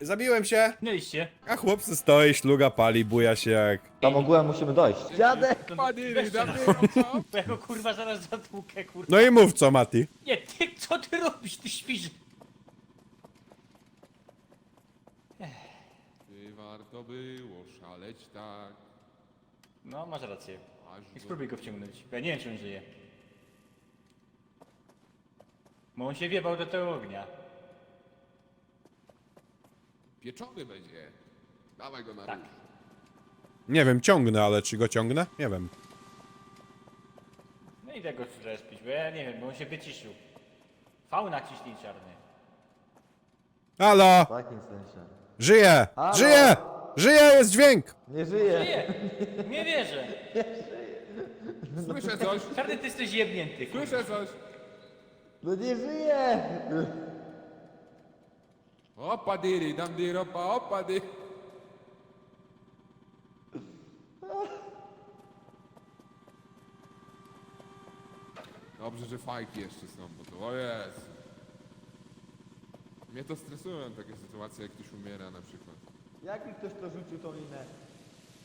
Zabiłem się! Mieliście. A chłopcy stoi, szluga pali, buja się jak... Tam ogółem musimy dojść. Dziadek! Damy, to, co? Bo ja go kurwa zaraz zatłukę, kurwa. No i mów co, Mati. Nie, ty, co ty robisz, ty świrze? Czy warto było szaleć tak, No, masz rację. aż I do... spróbuj go wciągnąć. Ja nie wiem, czy on żyje. Bo on się wiebał do tego ognia. Pieczony będzie. Dawaj go na Tak. róż. Nie wiem, ciągnę, ale czy go ciągnę? Nie wiem. No i tego respić, bo ja nie wiem, bo on się wyciszył. V naciśnij czarny. Halo! W takim sensie. Żyje! Halo? Żyje! Żyje, jest dźwięk! Nie żyje. Nie, nie wierzę. Słyszę coś, Czarny, ty jesteś jebnięty. kurwa. słyszę coś. No nie żyje! Opa diri, dam dir, opa, opa di. Dobrze, że fajki jeszcze są, bo to o jest. Mnie to stresują takie sytuacje, jak ktoś umiera na przykład. Jak mi ktoś to rzucił tą linę?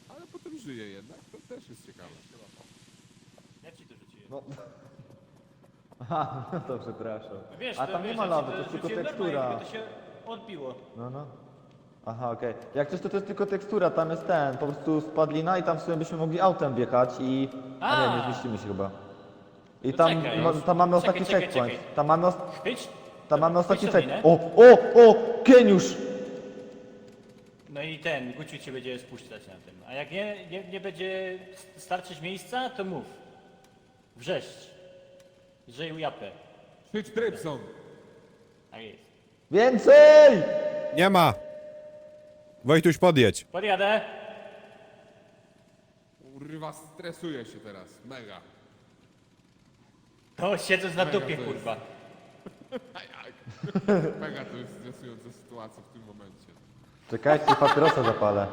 Ale potem żyje jednak, to też jest ciekawe. Ja ci to rzuciłem. No. Aha, no to przepraszam. Wiesz, A to tam nie wiesz, ma ja ci lody, to jest tylko rzuciłem tylko To się odbiło. No, no. Aha, okej. Jak coś to to jest tylko tekstura, tam jest ten, po prostu spadlina i tam sobie byśmy mogli autem wjechać i... A nie, A. nie zmieścimy się chyba. I To tam, czekaj. ma, tam mamy Czekaj, ostatni czekaj, checkpoint. czekaj. Tam mamy, os Chwyć. tam mamy ostatni Chwyć checkpoint. O, o, o! Geniusz! No i ten, Guciu cię będzie spuszczać na tym. A jak nie, nie, nie będzie starczyć miejsca, to mów. Wrzeszcz. Żyj japę. Szycz Trypson! Tak jest. Więcej! Nie ma! Wojtuś, podjedź. Podjadę. Kurwa, stresuję się teraz, mega. To siedząc na Mega dupie, to jest. kurwa. A jak? Mega to jest stresująca sytuacja w tym momencie. Czekajcie, papierosa zapalę.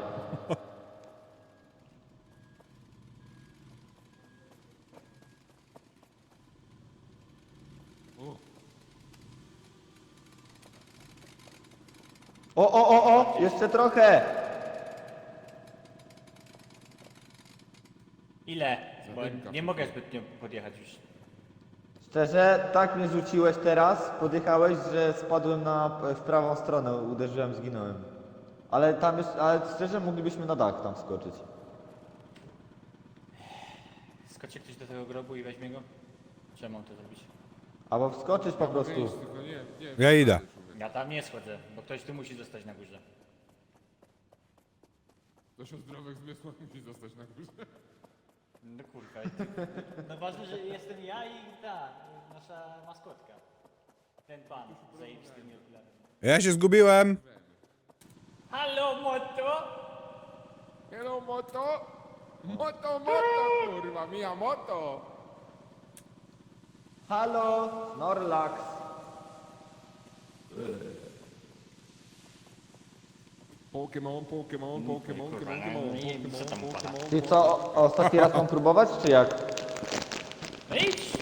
O, o, o, o! Jeszcze trochę! Ile? Bo nie mogę zbytnio podjechać już. Szczerze, tak mnie rzuciłeś teraz, podjechałeś, że spadłem na, w prawą stronę, uderzyłem, zginąłem. Ale tam jest, ale szczerze moglibyśmy na dach tam skoczyć. Skoczy ktoś do tego grobu i weźmie go? Czemu mam to zrobić? Albo wskoczyć po prostu. tylko nie, nie. Ja idę. Ja tam nie schodzę, bo ktoś tu musi zostać na górze. Ktoś o zdrowych zmysłach musi zostać na górze. No i ty- No ważne, że jestem ja i ta, nasza maskotka. Ten pan z zajebistymi okularami. Ja się zgubiłem! Halo, moto! Hello, moto! Moto, moto, kurwa, mia moto! Halo, Norlax. Pokémon, Pokémon, Pokémon, kurwa, Pokémon, no i co tam Pokémon? Pokémon. Ty co, o, ostatni raz mam próbować, czy jak? No idź!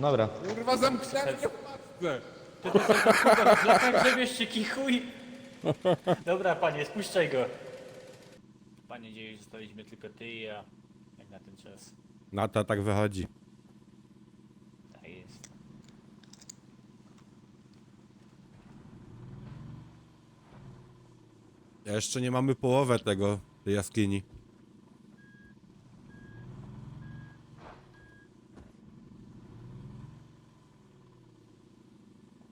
Dobra. Kurwa, zamknęli mnie w matce! Grzebiesz się kichuj. Dobra panie, spuszczaj go. Panie dzieje, zostaliśmy tylko ty i ja. Jak na ten czas. No to tak wychodzi. Tak jest. Jeszcze nie mamy połowę tego, tej jaskini.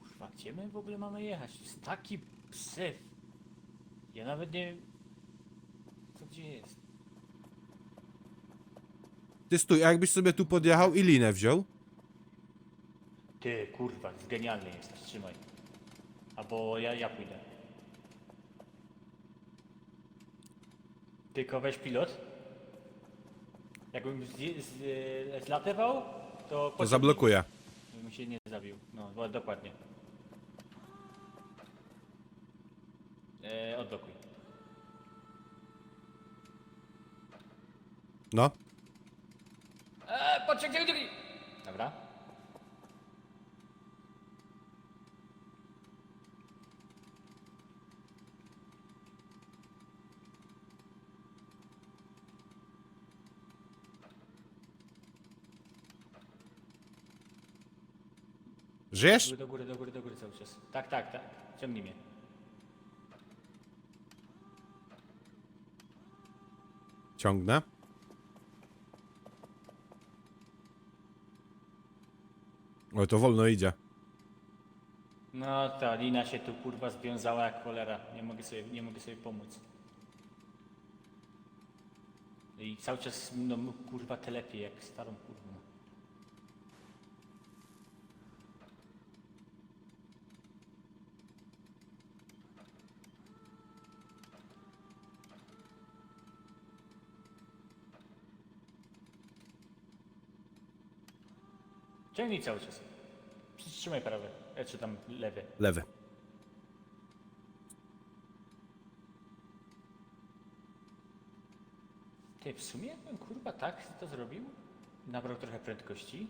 Kurwa, gdzie my w ogóle mamy jechać? To jest taki psyf. Ja nawet nie wiem... Co gdzie jest? Ty stój, a jakbyś sobie tu podjechał i linę wziął? Ty, kurwa, genialny jesteś, trzymaj. Albo ja, ja pójdę. Tylko weź pilot. Jakbym z, z, zlatywał, to... To pociągnij, zablokuję. Żebym się nie zabił. No, do- dokładnie. E, odblokuj. No. Eee, poczekaj! Dobra. Żyjesz? Do góry, do góry, do góry cały czas. Tak, tak, tak. Ciągnij mnie. Ciągnę. O, to wolno idzie. No ta lina się tu kurwa związała jak cholera. Nie mogę sobie, nie mogę sobie pomóc. I cały czas no kurwa telepie jak starą kurwą. Ciągnij cały czas. Przytrzymaj prawe, e, czy tam lewy. Lewy. Ty, w sumie bym kurwa tak to zrobił? Nabrał trochę prędkości.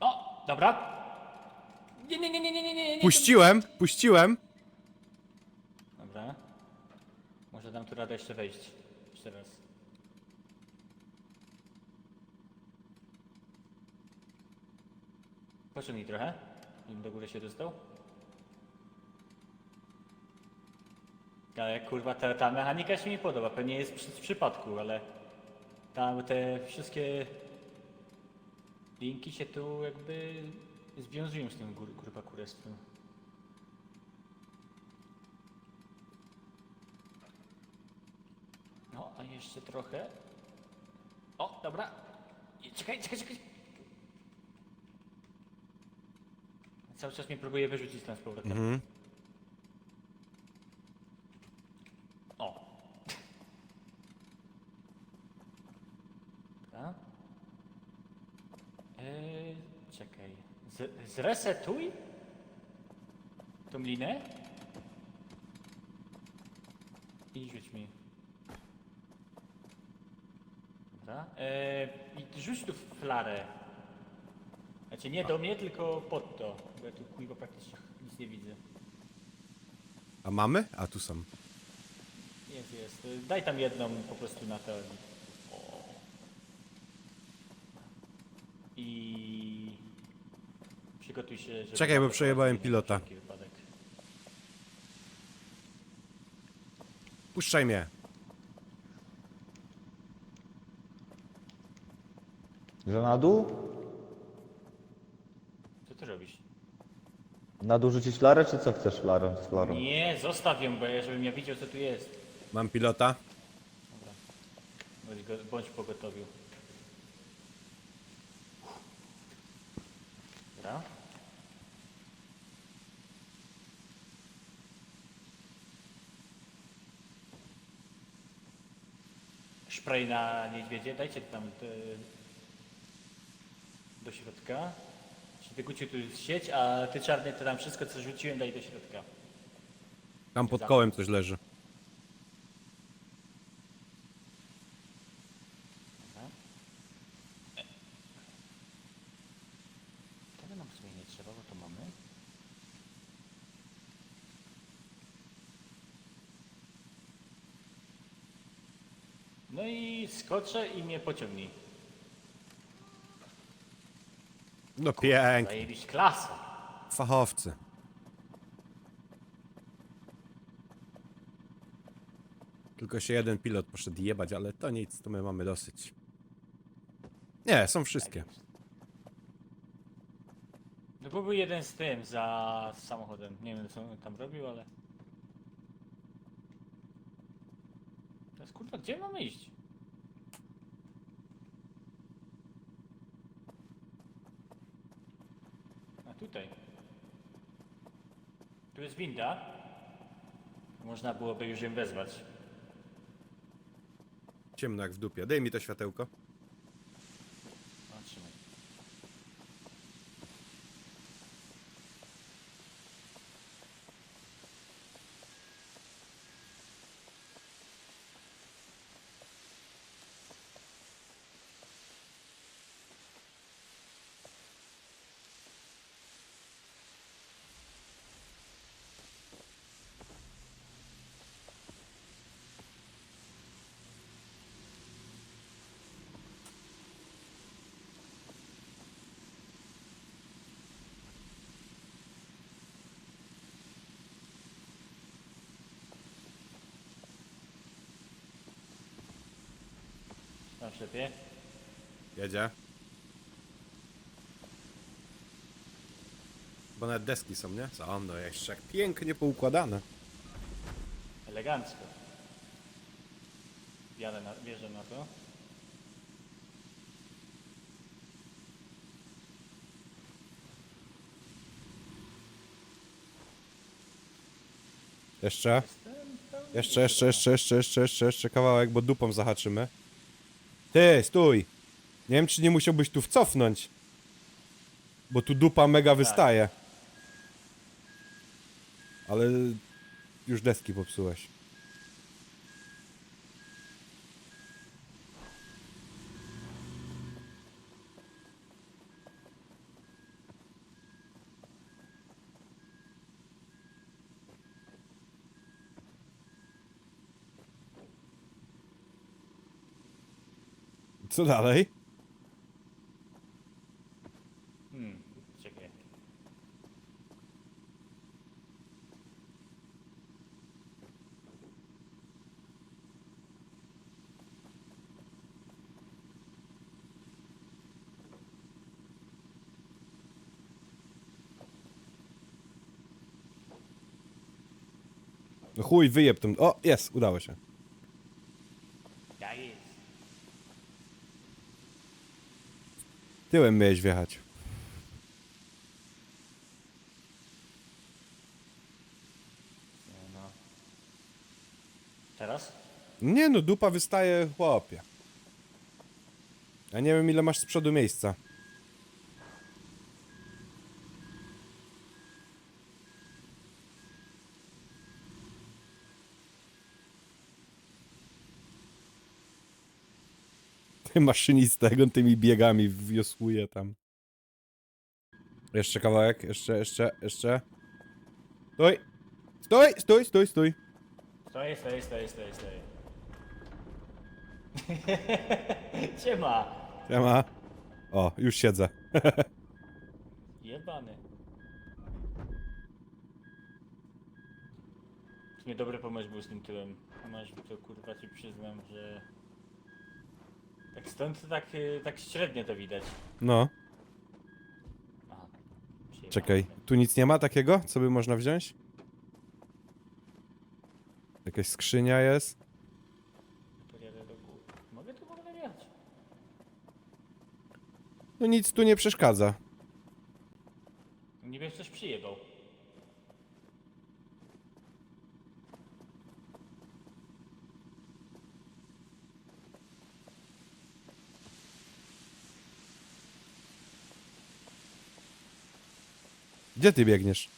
O, dobra. Nie, nie, nie, nie, nie, nie, nie, nie. Puściłem, puściłem. Dobra. Może dam tu radę jeszcze wejść. Jeszcze raz. Pociągnij trochę. Nim do góry się dostał. Ale kurwa, ta, ta mechanika się mi podoba. Pewnie jest przy, w przypadku, ale tam te wszystkie linki się tu jakby związują z tym gór, kurwa kurestwem. No, a jeszcze trochę. O, dobra. Czekaj, czekaj, czekaj. Cały czas mnie próbuje wyrzucić tam z powrotem. Mhm. O. Dobra. Eee, czekaj. Z, zresetuj tą linę i rzuć mi. Dobra. Eee, I rzuć tu flarę. Znaczy nie do mnie, tylko pod to. Bo ja tu kurwa praktycznie nic nie widzę. A mamy? A tu są. Jest, jest. Daj tam jedną po prostu na to. O. I przygotuj się, żeby... Czekaj, bo przejebałem pilota. wszelki wypadek. Puszczaj mnie. Że na dół? Co ty robisz? Na dół rzucić flarę, czy co chcesz flarą z flarą? Nie, zostaw ją, bo ja żebym ja widział co tu jest. Mam pilota. Dobra. Bądź, go, bądź pogotowiu. Dobra. Szprej na niedźwiedzie, dajcie tam te, do środka. Czy ty Guciu tu jest sieć, a ty czarny to tam wszystko co rzuciłem daj do środka. Tam pod kołem coś leży. Tego nam w sumie nie trzeba, bo to mamy. No i skoczę i mnie pociągnij. No pięknie. Zajebić klasę. Fachowcy. Tylko się jeden pilot poszedł jebać, ale to nic, to my mamy dosyć. Nie, są wszystkie. No bo był jeden z tym, za samochodem. Nie wiem co on tam robił, ale... Teraz kurwa, gdzie mamy iść? Tutaj. Tu jest winda. Można byłoby już ją wezwać. Ciemno jak w dupie. Daj mi to światełko. Na szlepie. Jedzie. Bo nawet deski są, nie? Są, no jeszcze jak pięknie poukładane. Elegancko. Jadę na, wierzę na to. Jeszcze. Jeszcze, jeszcze, jeszcze, jeszcze, jeszcze, jeszcze, jeszcze kawałek, bo dupą zahaczymy. Ty, stój! Nie wiem, czy nie musiałbyś tu wcofnąć. Bo tu dupa mega wystaje. Ale już deski popsułeś. Co dalej? Hmm, czekaj. No chuj, wyjeb tym. O, jest, udało się. Tak jest. Tyłem miałeś wjechać. No. Teraz? Nie no, dupa wystaje, chłopie. Ja nie wiem, ile masz z przodu miejsca. maszynista, jak on tymi biegami wiosłuje tam. Jeszcze kawałek, jeszcze, jeszcze, jeszcze. Stój! Stój, stój, stój, stój. Stoi, stoi, stoi, stoi, stoi. Siema! Siema. O, już siedzę. Jebany. W sumie dobry pomysł był z tym tyłem. Masz to kurwa ci przyznam, że... Tak stąd to tak, y, tak średnio to widać. No, Aha. Czekaj. Tu nic nie ma takiego, co by można wziąć? Jakaś skrzynia jest. Podjadę do góry. Mogę tu w ogóle wjechać? No nic tu nie przeszkadza. Nie wiem, coś przyjebał. Gdzie ty biegniesz?